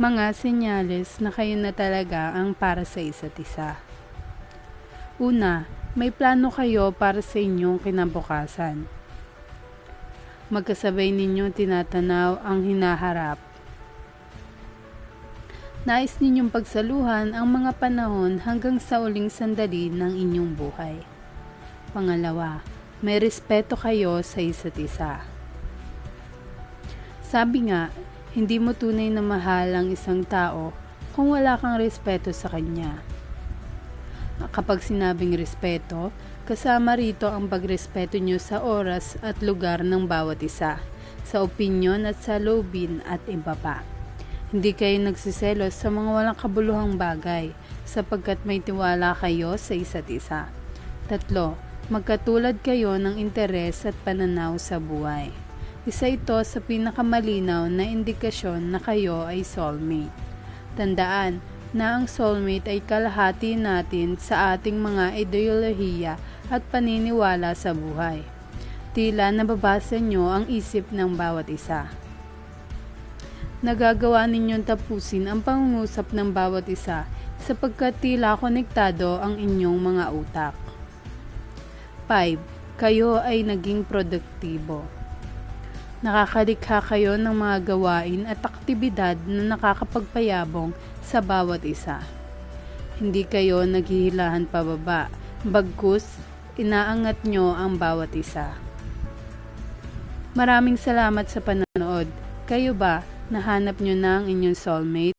mga senyales na kayo na talaga ang para sa isa't isa. Una, may plano kayo para sa inyong kinabukasan. Magkasabay ninyo tinatanaw ang hinaharap. Nais ninyong pagsaluhan ang mga panahon hanggang sa uling sandali ng inyong buhay. Pangalawa, may respeto kayo sa isa't isa. Sabi nga, hindi mo tunay na mahal ang isang tao kung wala kang respeto sa kanya. Kapag sinabing respeto, kasama rito ang pagrespeto nyo sa oras at lugar ng bawat isa, sa opinyon at sa lobin at iba pa. Hindi kayo nagsiselos sa mga walang kabuluhang bagay, sapagkat may tiwala kayo sa isa't isa. Tatlo, magkatulad kayo ng interes at pananaw sa buhay. Isa ito sa pinakamalinaw na indikasyon na kayo ay soulmate. Tandaan na ang soulmate ay kalahati natin sa ating mga ideolohiya at paniniwala sa buhay. Tila nababasa nyo ang isip ng bawat isa. Nagagawa ninyong tapusin ang pangungusap ng bawat isa sapagkat tila konektado ang inyong mga utak. 5. Kayo ay naging produktibo. Nakakalikha kayo ng mga gawain at aktibidad na nakakapagpayabong sa bawat isa. Hindi kayo naghihilahan pababa, bagkus inaangat nyo ang bawat isa. Maraming salamat sa panonood. Kayo ba, nahanap nyo na ang inyong soulmate?